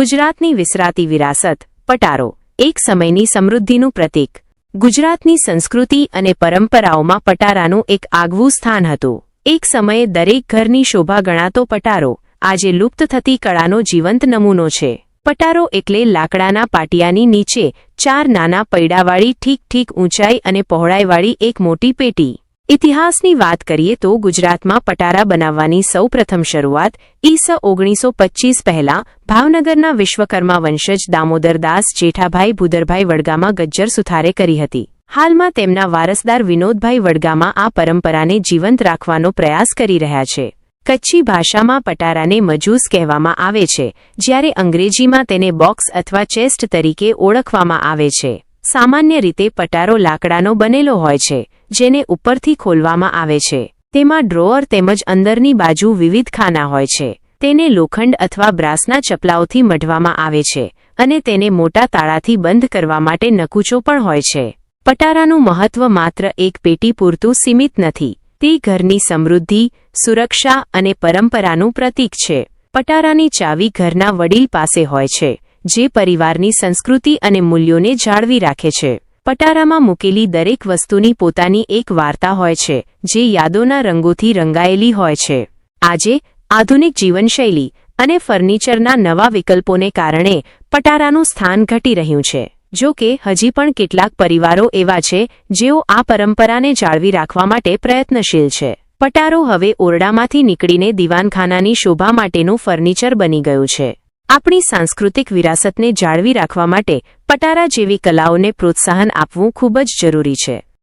ગુજરાતની વિસરાતી વિરાસત, પટારો, એક સમયની સમૃદ્ધિનું પ્રતીક. ગુજરાતની સંસ્કૃતિ અને પરંપરાઓમાં પટારાનું એક આગવું સ્થાન હતું. એક સમયે દરેક ઘરની શોભા ગણાતો પટારો, આજે લુપ્ત થતી કળાનો જીવંત નમૂનો છે. પટારો એટલે લાકડાના પાટિયાની નીચે ચાર નાના પૈડાવાળી ઠીક ઠીક ઊંચાઈ અને પહોળાઈવાળી એક મોટી પેટી. ઇતિહાસની વાત કરીએ તો ગુજરાતમાં પટારા બનાવવાની સૌપ્રથમ શરૂઆત ઈસ ઓગણીસો પચ્ચીસ પહેલાં ભાવનગરના વિશ્વકર્મા વંશજ દામોદરદાસ જેઠાભાઈ ભૂદરભાઈ વડગામાં ગજ્જર સુથારે કરી હતી. હાલમાં તેમના વારસદાર વિનોદભાઈ વડગામાં આ પરંપરાને જીવંત રાખવાનો પ્રયાસ કરી રહ્યા છે. કચ્છી ભાષામાં પટારાને મજૂસ કહેવામાં આવે છે, જ્યારે અંગ્રેજીમાં તેને બોક્સ અથવા ચેસ્ટ તરીકે ઓળખવામાં આવે છે. સામાન્ય રીતે પટારો લાકડાનો બનેલો હોય છે, જેને ઉપરથી ખોલવામાં આવે છે. તેમાં ડ્રોઅર તેમજ અંદરની બાજુ વિવિધ ખાના હોય છે. તેને લોખંડ અથવા બ્રાસના ચપલાઓથી મઢવામાં આવે છે અને તેને મોટા તાળાથી બંધ કરવા માટે નકુચો પણ હોય છે. પટારાનું મહત્વ માત્ર એક પેટી પૂરતું સીમિત નથી, તે ઘરની સમૃદ્ધિ, સુરક્ષા અને પરંપરાનું પ્રતીક છે. પટારાની ચાવી ઘરના વડીલ પાસે હોય છે. જે પરિવારની સંસ્કૃતિ અને મૂલ્યોને જાળવી રાખે છે. પટારામાં મૂકેલી દરેક વસ્તુની પોતાની એક વાર્તા હોય છે, જે યાદોના રંગોથી રંગાયેલી હોય છે. આજે, આધુનિક જીવનશૈલી અને ફર્નિચરના નવા વિકલ્પોને કારણે પટારાનું સ્થાન ઘટી રહ્યું છે. જો કે, હજી પણ કેટલાક પરિવારો એવા છે, જેઓ આ પરંપરાને જાળવી રાખવા માટે પ્રયત્નશીલ છે. પટારો હવે ઓરડામાંથી નીકળીને દીવાનખાનાની શોભા માટેનું ફર્નિચર બની ગયું છે. આપણી સાંસ્કૃતિક વિરાસતને જાળવી રાખવા માટે પટારા જેવી કલાઓને પ્રોત્સાહન આપવું ખૂબ જ જરૂરી છે.